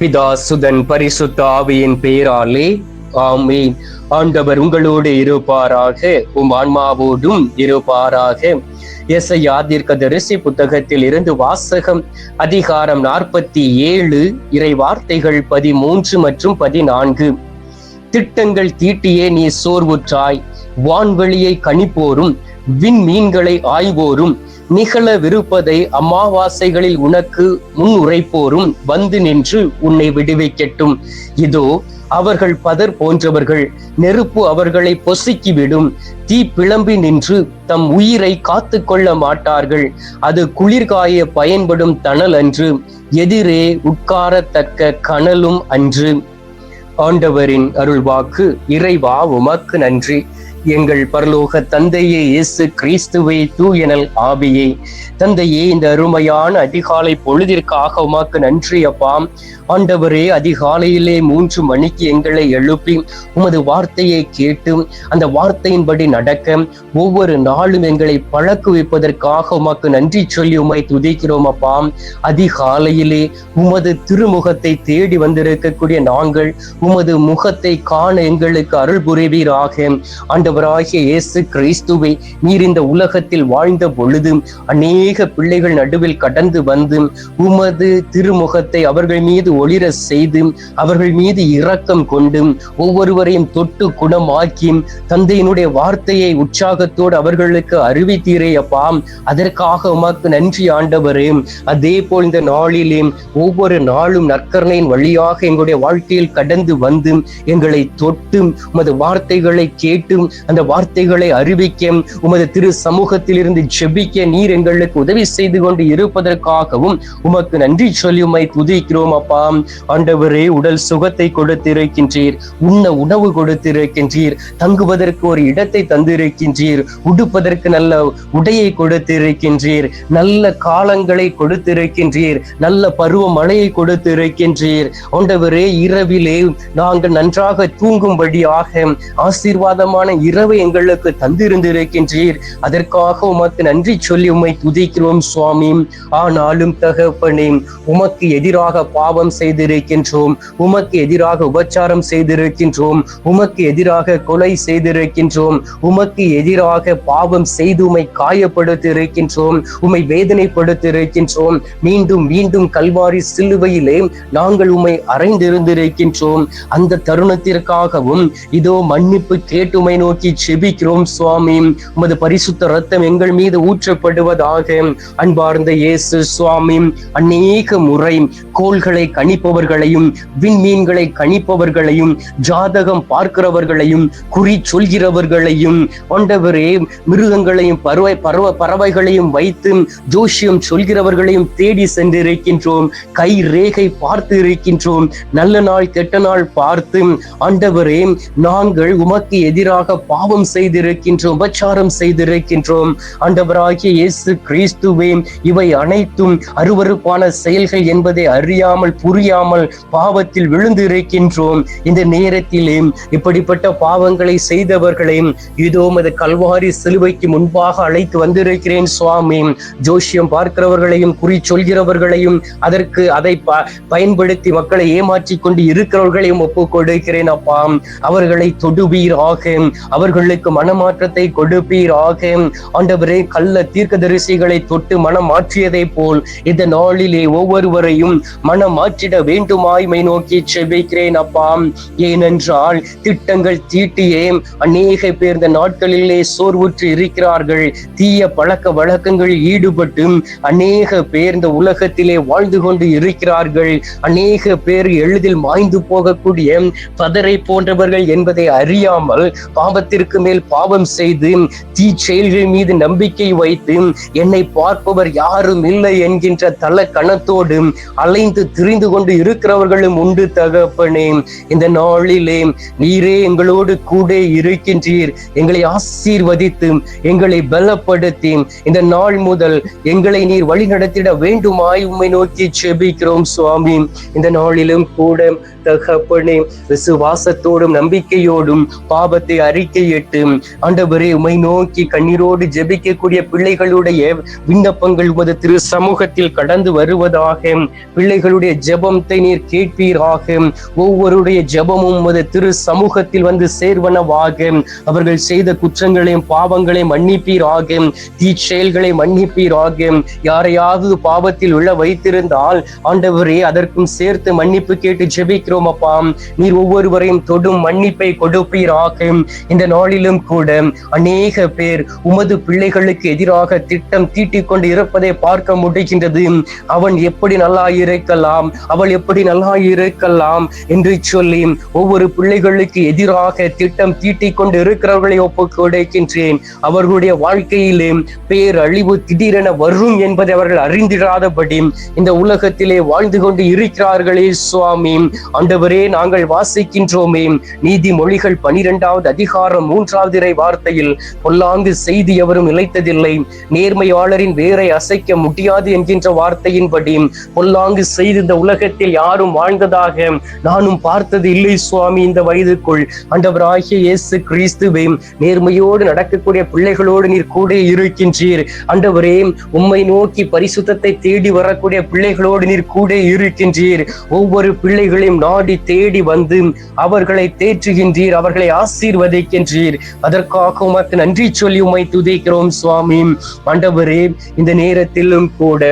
பிதா சுதன் பரிசுத்த ஆவியின் பெயராலே ஆமீன். ஆண்டவர் உங்களோடு இருப்பாராக உம் ஆன்மாவோடும் இருப்பாராக. எஸ்ஐயா தரிசி புத்தகத்தில் இருந்து வாசகம் அதிகாரம் நாற்பத்தி ஏழு இறை வார்த்தைகள் பதிமூன்று மற்றும் பதினான்கு. திட்டங்கள் தீட்டியே நீ சோர்வுற்றாய் வான்வெளியை கணிப்போரும் விண்மீன்களை ஆய்வோரும் நிகழவிருப்பதை அமாவாசைகளில் உனக்கு முன் உரைப்போரும். வந்து நின்று உன்னை விடுவிக்கட்டும். இதோ அவர்கள் பதர் போன்றவர்கள் நெருப்பு அவர்களை பொசுக்கிவிடும். தீ பிளம்பி நின்று தம் உயிரை காத்து கொள்ள மாட்டார்கள். அது குளிர்காய பயன்படும் தணல் அன்று எதிரே உட்காரத்தக்க கனலும் அன்று. ஆண்டவரின் அருள்வாக்கு இறைவா உமக்கு நன்றி. எங்கள் பரலோக தந்தையே இயேசு கிறிஸ்துவை தூயனல் ஆபியே தந்தையே இந்த அருமையான அதிகாலை பொழுதிற்காக உமாக்கு நன்றி அப்பாம் ஆண்டவரே அதிகாலையிலே மூன்று மணிக்கு எங்களை எழுப்பி உமது வார்த்தையை கேட்டு அந்த வார்த்தையின்படி நடக்க ஒவ்வொரு நாளும் எங்களை பழக்குவிப்பதற்காக உமக்கு நன்றி சொல்லி உமை துதிக்கிறோம் அப்பாம் அதிகாலையிலே உமது திருமுகத்தை தேடி வந்திருக்கக்கூடிய நாங்கள் உமது முகத்தை காண எங்களுக்கு அருள் புரிவீராக. ஆண்டவராகிய இயேசு கிறிஸ்துவை நீர் இந்த உலகத்தில் வாழ்ந்த பொழுது அநேக பிள்ளைகள் நடுவில் கடந்து வந்து உமது திருமுகத்தை அவர்கள் மீது ஒளிர செய்து அவர்கள் மீது இரக்கம் கொண்டு ஒவ்வொருவரையும் தொட்டு குணமாக்கி தந்தையினுடைய வார்த்தையை உற்சாகத்தோடு அவர்களுக்கு அறிவித்தீரே அப்பா. அதற்காக உமக்கு நன்றி ஆண்டவரே. அதே போல் இந்த நாளிலே ஒவ்வொரு நாளும் நற்கரணையின் வழியாக எங்களுடைய வாழ்க்கையில் கடந்து வந்து எங்களை தொட்டும் உமது வார்த்தைகளை கேட்டும் அந்த வார்த்தைகளை அறிவிக்க உமது திரு சமூகத்தில் இருந்து ஜெபிக்க நீர் எங்களுக்கு உதவி செய்து கொண்டு இருப்பதற்காகவும் உமக்கு நன்றி சொல்லி உமை துதிக்கிறோம் அப்பா. ஆண்டவரே உடல் சுகத்தை கொடுத்திருக்கின்றீர் உண்ண உணவு கொடுத்திருக்கின்றீர் தங்குவதற்கு ஒரு இடத்தை தந்திருக்கின்றீர் உடுப்பதற்கு நல்ல உடையை கொடுத்திருக்கின்றீர் நல்ல காலங்களை கொடுத்திருக்கின்றீர் நல்ல பருவ மழையை கொடுத்திருக்கின்றீர். ஆண்டவரே இரவிலே நாங்கள் நன்றாக தூங்கும்படியாக ஆசீர்வாதமான இரவு எங்களுக்கு தந்திருந்திருக்கின்றீர். அதற்காக உமக்கு நன்றி சொல்லி உம்மை துதிக்கிறோம் சுவாமி. ஆனாலும் தகப்பனே உமக்கு எதிராக பாவம் செய்திருக்கின்றோம். உமக்கு எதிராக உபச்சாரம் செய்திருக்கின்றோம். உமக்கு எதிராக கொலை செய்திருக்கின்றோம். உமக்கு எதிராக பாவம் செய்து உமை காயப்படுத்தி இருக்கின்றோம் உமை வேதனைப்படுத்தி இருக்கின்றோம் மீண்டும் மீண்டும் கல்வாரி சிலுவையிலே நாங்கள் உமை அறைந்திருந்திருக்கின்றோம். அந்த தருணத்திற்காகவும் இதோ மன்னிப்பு கேட்டுமை நோக்கி நோக்கி செபிக்கிறோம் சுவாமி. உமது பரிசுத்த ரத்தம் எங்கள் மீது ஊற்றப்படுவதாக. அன்பார்ந்த இயேசு சுவாமி அநேக முறை கோள்களை கணிப்பவர்களையும் விண்மீன்களை கணிப்பவர்களையும் ஜாதகம் பார்க்கிறவர்களையும் குறி சொல்கிறவர்களையும் ஆண்டவரே மிருகங்களையும் பறவை பறவை பறவைகளையும் வைத்து ஜோஷியம் சொல்கிறவர்களையும் தேடி சென்றிருக்கின்றோம். கை ரேகை பார்த்து இருக்கின்றோம். நல்ல நாள் கெட்ட நாள் பார்த்து ஆண்டவரே நாங்கள் உமக்கு எதிராக பாவம் செய்திருக்கின்றோம் உபச்சாரம் செய்திருக்கின்றோம். ஆண்டவராகிய இயேசு கிறிஸ்துவே இவை அனைத்தும் அருவருப்பான செயல்கள் என்பதை அறியாமல் புரியாமல் பாவத்தில் விழுந்து இருக்கின்றோம் இந்த நேரத்திலே இப்படிப்பட்ட பாவங்களை செய்தவர்களையும் இதோ மது கல்வாரி சிலுவைக்கு முன்பாக அழைத்து வந்திருக்கிறேன் சுவாமி. ஜோஷியம் பார்க்கிறவர்களையும் குறி சொல்கிறவர்களையும் அதற்கு அதை ப- பயன்படுத்தி மக்களை ஏமாற்றிக் கொண்டு இருக்கிறவர்களையும் ஒப்பு கொடுக்கிறேன் அப்பா. அவர்களை தொடுவீராக. அவர்களுக்கு மனமாற்றத்தை கொடுப்பீராக. ஆண்டவரே கள்ள தீர்க்கதரிசிகளை தொட்டு மனம் மாற்றியதை போல் இந்த நாளிலே ஒவ்வொருவரையும் மனம் மாற்றிட வேண்டுமாய் மை நோக்கி செபிக்கிறேன் அப்பாம் ஏனென்றால் திட்டங்கள் தீட்டியே அநேக பேர் இந்த நாட்களிலே சோர்வுற்று இருக்கிறார்கள். தீய பழக்க வழக்கங்களில் ஈடுபட்டு அநேக பேர் இந்த உலகத்திலே வாழ்ந்து கொண்டு இருக்கிறார்கள். அநேக பேர் எளிதில் மாய்ந்து போகக்கூடிய பதரை போன்றவர்கள் என்பதை அறியாமல் பாவத்திற்கு மேல் பாவம் செய்து தீ செயல்கள் மீது நம்பிக்கை வைத்து என்னை பார்ப்பவர் யாரும் இல்லை என்கின்ற தல கணத்தோடு அலைந்து திரிந்து கொண்டு இருக்கிறவர்களும் உண்டு தகப்பனே. இந்த நாளிலே நீரே எங்களோடு கூட இருக்கின்றீர். எங்களை ஆசீர்வதித்து எங்களை பலப்படுத்தி இந்த நாள் முதல் எங்களை நீர் வழி நடத்திட வேண்டுமாய் உம்மை நோக்கி செபிக்கிறோம் சுவாமி. இந்த நாளிலும் கூட தகப்பனே விசுவாசத்தோடும் நம்பிக்கையோடும் பாவத்தை அறிக்கையிட்டு ஆண்டவரே உமை நோக்கி கண்ணீரோடு ஜெபிக்கக்கூடிய பிள்ளைகளுடைய விண்ணப்பங்கள் உமது திரு சமூகத்தில் கடந்து வருவதாக பிள்ளைகளுடைய ஜெபத்தை நீர் கேட்பீராக. ஒவ்வொருடைய ஜெபமும் உமது திரு சமூகத்தில் வந்து சேர்வனவாக. அவர்கள் செய்த குற்றங்களையும் பாவங்களையும் மன்னிப்பீராக. தீச்செயல்களை மன்னிப்பீராக. யாரையாவது பாவத்தில் உள்ள வைத்திருந்தால் ஆண்டவரே அதற்கும் சேர்த்து மன்னிப்பு கேட்டு ஜெபிக்கிறோம். அப்பா நீர் ஒவ்வொருவரையும் தொடும் மன்னிப்பை கொடுப்பீராக. இந்த நாளிலும் கூட அநேக பேர் உமது பிள்ளைகளுக்கு எதிராக திட்டம் தீட்டிக் கொண்டு இருப்பதை பார்க்க முடிகின்றது. அவன் எப்படி நல்லா இருக்கலாம் அவள் எப்படி நல்லா இருக்கலாம் என்று சொல்லி ஒவ்வொரு பிள்ளைகளுக்கு எதிராக திட்டம் தீட்டிக் கொண்டு இருக்கிறவர்களை ஒப்பு கொடுக்கின்றேன். அவர்களுடைய வாழ்க்கையிலே பேரழிவு திடீரென வரும் என்பதை அவர்கள் அறிந்திடாதபடி இந்த உலகத்திலே வாழ்ந்து கொண்டு இருக்கிறார்களே சுவாமி. ஆண்டவரே நாங்கள் வாசிக்கின்றோமே. நீதிமொழிகள் பனிரெண்டாவது அதிகாரம் மூன்றாவது இறை வார்த்தையில் பொல்லாங்கு செய்தி எவரும் இழைத்ததில்லை நேர்மையாளரின் வேரை அசைக்க முடியாது என்கின்ற வார்த்தையின்படி பொல்லாங்கு செய்து இந்த உலகத்தில் யாரும் வாழ்ந்ததாக நானும் பார்த்தது இல்லை சுவாமி இந்த வயதுக்குள். ஆண்டவராகிய இயேசு கிறிஸ்துவே நேர்மையோடு நடக்கக்கூடிய பிள்ளைகளோடு நீர் கூட இருக்கின்றீர். ஆண்டவரே உம்மை நோக்கி பரிசுத்தத்தை தேடி வரக்கூடிய பிள்ளைகளோடு நீர் கூட இருக்கின்றீர். ஒவ்வொரு பிள்ளைகளையும் நான் நாடி தேடி வந்து அவர்களை தேற்றுகின்றீர் அவர்களை ஆசீர்வதிக்கின்றீர். அதற்காக உமக்கு நன்றி சொல்லி உமை துதிக்கிறோம் சுவாமி. ஆண்டவரே இந்த நேரத்திலும் கூட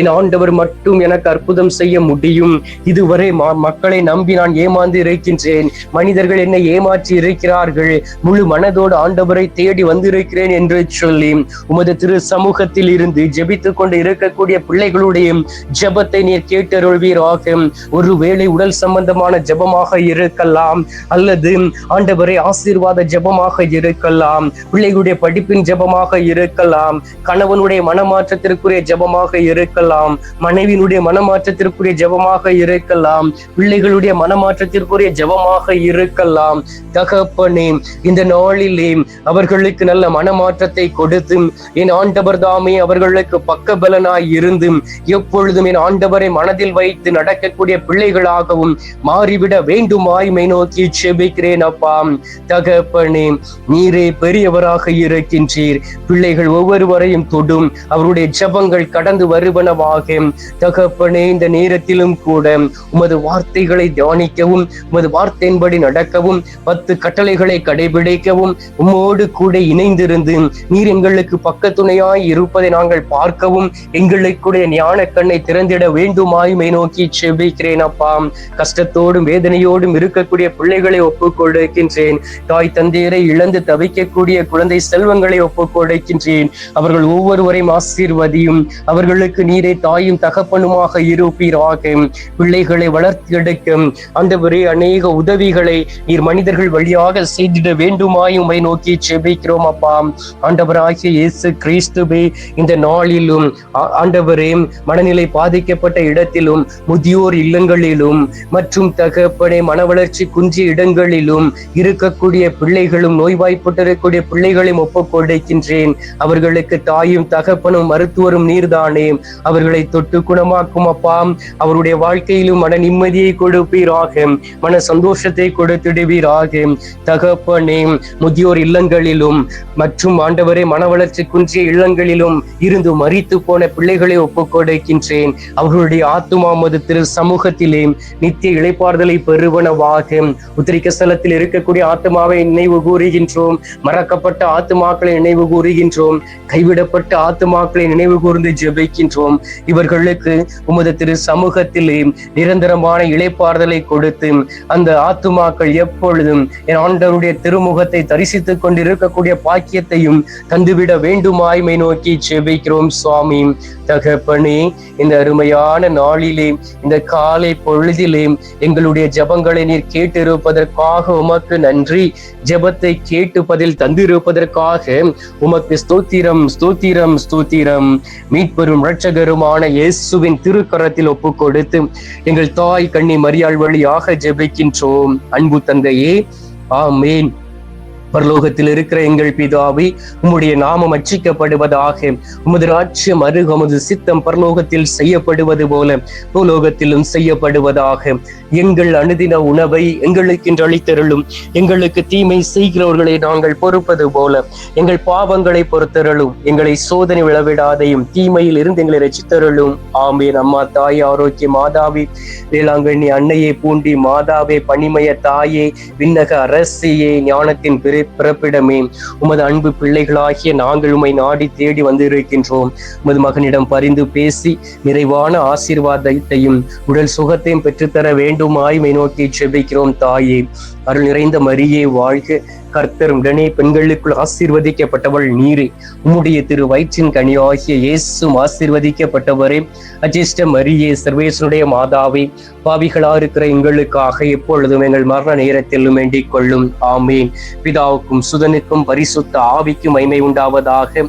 என் ஆண்டவர் மட்டும் எனக்கு அற்புதம் செய்ய முடியும். இதுவரை மக்களை நம்பி நான் ஏமாந்து இருக்கின்றேன். மனிதர்கள் என்னை ஏமாற்றி இருக்கிறார்கள். முழு மனதோடு ஆண்டவரை தேடி வந்திருக்கிறேன் என்று சொல்லி உமது திரு சமூகத்தில் இருந்து ஜெபித்துக் கொண்டு இருக்கக்கூடிய பிள்ளைகளுடைய ஜெபத்தை நீர் கேட்டருள்வீராக. ஒருவேளை உடல் சம்பந்தமான ஜெபமாக இருக்கலாம். அல்லது ஆண்டவரை ஆசீர்வாத ஜெபமாக இருக்கலாம். பிள்ளைகளுடைய படிப்பின் ஜெபமாக இருக்கலாம். கணவனுடைய மனமாற்றத்திற்குரிய ஜெபமாக இருக்கலாம். மனைவியினுடைய மனமாற்றத்திற்குரிய ஜெபமாக இருக்கலாம். பிள்ளைகளுடைய மனமாற்றத்திற்குரிய ஜெபமாக இருக்கலாம். தகப்பனே இந்த நாளிலே அவர்களுக்கு நல்ல மனமாற்றத்தை கொடுத்து என் ஆண்டவர் தாமே அவர்களுக்கு பக்க பலனாய் இருந்து எப்பொழுதும் என் ஆண்டவரை மனதில் வைத்து நடக்கக்கூடிய பிள்ளைகளாகவும் மாறிவிட வேண்டுமாய் மை நோக்கி செபிக்கிறேன் அப்பா. தகப்பனே நீரே பெரியவராக இருக்கின்றீர். பிள்ளைகள் ஒவ்வொருவரையும் தொடும். அவருடைய ஜபங்கள் கடந்து வருவனவாக. தகப்பனே இந்த நேரத்திலும் கூட உமது வார்த்தைகளை தியானிக்கவும் உமது வார்த்தையின்படி நடக்கவும் பத்து கட்டளைகளை கடைபிடிக்கவும் உம்மோடு கூட இணைந்திருந்து நீர் எங்களுக்கு பக்கத்துணையாய் இருப்பதை நாங்கள் பார்க்கவும் எங்களுக்குடைய ஞான கண்ணை திறந்திட வேண்டுமாய் மை நோக்கி செபிக்கிறேன் அப்பா. கஷ்டத்தோடும் வேதனையோடும் இருக்கக்கூடிய பிள்ளைகளை ஒப்புக்கொடுக்கின்றேன் தாய் தந்தையரை இழந்து தவிக்கக்கூடிய குழந்தை செல்வங்களை ஒப்புக்கொடுக்கின்றேன் அவர்கள் ஒவ்வொருவரையும் ஆசீர்வதியும். அவர்களுக்கு நீரை தாயும் தகப்பனுமாக இருப்பீராக. பிள்ளைகளை வளர்த்து எடுக்கும். அந்த ஒரே அநேக உதவிகளை நீர் மனிதர்கள் வழியாக செய்திட வேண்டுமாய் உமை நோக்கி செபிக்கிறோம் அப்பா. ஆண்டவராகிய இயேசு கிறிஸ்துவே இந்த நாளிலும் ஆண்டவரே மனநிலை பாதிக்கப்பட்ட இடத்திலும் முதியோர் இல்லங்களிலும் மற்ற மற்றும் தகப்பனே மன வளர்ச்சி குன்றிய இடங்களிலும் இருக்கக்கூடிய பிள்ளைகளும் நோய்வாய்ப்பட்டிருக்கக்கூடிய பிள்ளைகளையும் ஒப்புக் கொடுக்கின்றேன் அவர்களுக்கு தாயும் தகப்பனும் மருத்துவரும் நீர்தானே. அவர்களை தொட்டு குணமாக்கும் அப்பா. அவருடைய வாழ்க்கையிலும் மன நிம்மதியை கொடுப்பீராக. மன சந்தோஷத்தை கொடுத்திடுவீராக. தகப்பனே முதியோர் இல்லங்களிலும் மற்றும் ஆண்டவரே மன வளர்ச்சி குன்றிய இல்லங்களிலும் இருந்து மறித்து போன பிள்ளைகளை ஒப்புக் கொடுக்கின்றேன் அவர்களுடைய ஆத்துமா மது திரு சமூகத்திலே நித்திய இழைப்பாறுதலை பெறுவனவாகும் உத்திரிக்க ஸ்தலத்தில் இருக்கக்கூடிய ஆத்மாவை நினைவு கூறுகின்றோம். மறக்கப்பட்ட ஆத்துமாக்களை நினைவு கூறுகின்றோம். கைவிடப்பட்ட ஆத்துமாக்களை நினைவு கூர்ந்து ஜெபிக்கின்றோம். இவர்களுக்கு உமது திரு சமூகத்திலே நிரந்தரமான இழைப்பாறுதலை கொடுத்து அந்த ஆத்துமாக்கள் எப்பொழுதும் என் ஆண்டவருடைய திருமுகத்தை தரிசித்துக் கொண்டிருக்கக்கூடிய பாக்கியத்தையும் தந்துவிட வேண்டுமாய்மை நோக்கி ஜெபிக்கிறோம் சுவாமி. தகப்பனே இந்த அருமையான நாளிலே இந்த காலை பொழுதிலே எங்களுடைய ஜெபங்களை நீர் கேட்டிருப்பதற்காக உமக்கு நன்றி. ஜெபத்தை கேட்டு பதில் தந்திருப்பதற்காக உமக்கு ஸ்தோத்திரம் ஸ்தோத்திரம் ஸ்தோத்திரம். மீட்பெரும் ரட்சகருமான இயேசுவின் திருக்கரத்தில் ஒப்பு கொடுத்து எங்கள் தாய் கண்ணி மரியாள் வழியாக ஜெபிக்கின்றோம். அன்பு தந்தையே ஆமேன். பரலோகத்தில் இருக்கிற எங்கள் பிதாவை உம்முடைய நாமம் அச்சிக்கப்படுவதாக உமது ராஜ்யம் அருக உமது சித்தம் பரலோகத்தில் செய்யப்படுவது போல பூலோகத்திலும் செய்யப்படுவதாக. எங்கள் அனுதின உணவை எங்களுக்கு என்று அளித்தருளும். எங்களுக்கு தீமை செய்கிறவர்களை நாங்கள் பொறுப்பது போல எங்கள் பாவங்களை பொறுத்தருளும். எங்களை சோதனை விளவிடாதையும் தீமையில் இருந்து எங்களை ரசித்தருளும் ஆமே அம்மா தாய் ஆரோக்கிய மாதாவி வேளாங்கண்ணி அன்னையே பூண்டி மாதாவே பனிமய தாயே விண்ணக அரசியே ஞானத்தின் பிற பிறப்பிடமே. உமது அன்பு பிள்ளைகளாகிய நாங்கள் உமை நாடி தேடி வந்திருக்கின்றோம். உமது மகனிடம் பரிந்து பேசி நிறைவான ஆசீர்வாதத்தையும் உடல் சுகத்தையும் பெற்றுத்தர வேண்டுமாய் மை நோக்கி செபிக்கிறோம் தாயே. அருள் நிறைந்த மரியே வாழ்க கர்த்தர் உடனே பெண்களுக்குள் ஆசீர்வதிக்கப்பட்டவள் நீரே. உம்முடைய திரு வயிற்றின் கனி ஆகிய இயேசும் ஆசீர்வதிக்கப்பட்டவரே. அஜிஷ்ட மரியே சர்வேசனுடைய மாதாவே பாவிகளா இருக்கிற எங்களுக்காக எப்பொழுதும் எங்கள் மரண நேரத்திலும் வேண்டிக் கொள்ளும். ஆமேன். பிதாவுக்கும் சுதனுக்கும் பரிசுத்த ஆவிக்கும் மைமை உண்டாவதாக.